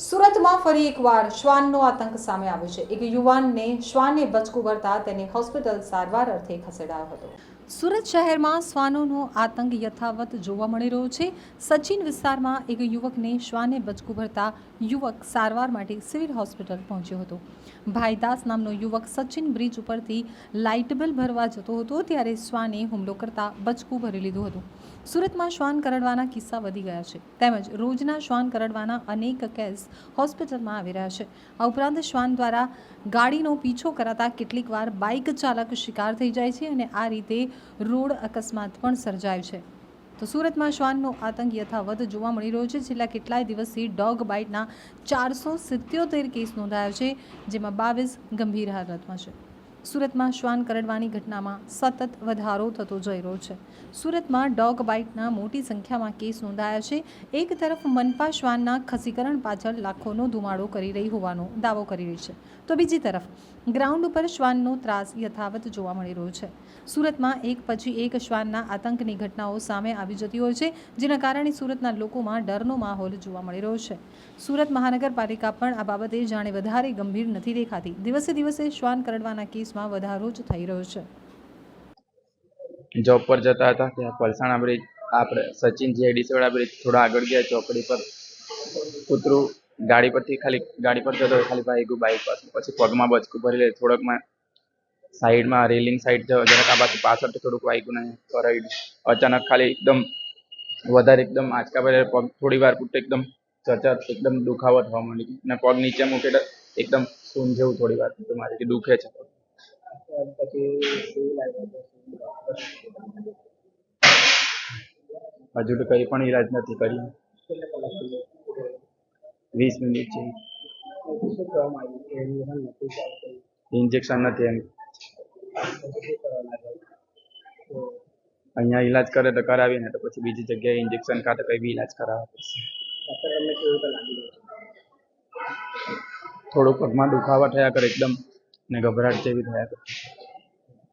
સુરતમાં ફરી એકવાર શ્વાનનો આતંક સામે આવ્યો છે. એક યુવાનને શ્વાને બચકું ભરતા તેને હોસ્પિટલ સારવાર અર્થે ખસેડાયો હતો. સુરત શહેરમાં શ્વાનોનો આતંક યથાવત જોવા મળી રહ્યો છે. સચિન વિસ્તારમાં એક યુવકને શ્વાને બચકું ભરતા યુવક સારવાર માટે સિવિલ હોસ્પિટલ પહોંચ્યો હતો. ભાઈદાસ નામનો યુવક સચિન બ્રિજ ઉપરથી લાઇટ બિલ ભરવા જતો હતો ત્યારે શ્વાને હુમલો કરતા બચકું ભરી લીધું હતું. સુરતમાં શ્વાન કરડવાના કિસ્સા વધી ગયા છે. તેમજ રોજના શ્વાન કરડવાના અનેક કેસ હોસ્પિટલમાં આવી રહ્યા છે. આ ઉપરાંત શ્વાન દ્વારા ગાડીનો પીછો કરાતા કેટલીક વાર બાઇક ચાલક શિકાર થઈ જાય છે અને આ રીતે રોડ અકસ્માત પણ સર્જાય છે. તો સુરતમાં શ્વાનનો આતંક યથાવત જોવા મળી રહ્યો છે, છેલ્લા કેટલાય દિવસથી ડોગ બાઇટના ચારસો સિત્યોતેર કેસ નોંધાયા છે, જેમાં બાવીસ ગંભીર હાલતમાં છે. સુરતમાં શ્વાન કરડવાની ઘટનામાં સતત વધારો થતો જઈ રહ્યો છે. સુરતમાં ડોગ બાઇટના મોટી સંખ્યામાં કેસ નોંધાયા છે. એક તરફ મનપા શ્વાનના ખસીકરણ પાછળ લાખોનો ધુમાડો કરી રહી હોવાનો દાવો કરી રહી છે. તો બીજી તરફ, ગ્રાઉન્ડ ઉપર શ્વાનનો ત્રાસ યથાવત જોવા મળી રહ્યો છે. સુરતમાં એક પછી એક શ્વાનના આતંકની ઘટનાઓ સામે આવી જતી હોય છે, જેના કારણે સુરતના લોકોમાં ડરનો માહોલ જોવા મળી રહ્યો છે. સુરત મહાનગરપાલિકા પણ આ બાબતે જાણે વધારે ગંભીર નથી દેખાતી. દિવસે દિવસે શ્વાન કરડવાના કેસમાં વધારો જ થઈ રહ્યો છે. જોબ પર જતા હતા ત્યાં પલસાણા બ્રિજ આપણે સચિન જીઆઈડીસી વાળા બ્રિજ થોડા આગળ ગયા, ચોકડી પર કૂતરું ગાડી પરથી ખાલી, ગાડી પર જતો ખાલી ભાગ્યું બાઈક પાસે, પછી પગમાં બચકું ભરી લે થોડોકમાં સાઈડમાં રેલિંગ સાઈડ જરાક આ બાજુ પાછળથી થોડુંક વાગ્યું ને કરાવી અચાનક ખાલી એકદમ વધારે એકદમ આંચકા ભરે પગ થોડી વાર પૂરતું એકદમ ચચત એકદમ દુખાવો થવા માંડી અને પગ નીચે મૂકે એકદમ સૂન જેવું થોડી વાર મારે કે દુખે છે હજુ તો કઈ પણ ઈલાજ નથી કરી વીસ મિનિટ છે. ઇન્જેક્શન નથી એમ. અહીંયા ઈલાજ કરે તો કરાવીએ ને તો પછી બીજી જગ્યાએ ઇન્જેક્શન કાં તો કઈ બી ઈલાજ કરાવવા પડશે. થોડુંક પગમાં દુખાવા થયા કરે એકદમ. ને ગભરાટ જેવી થયા.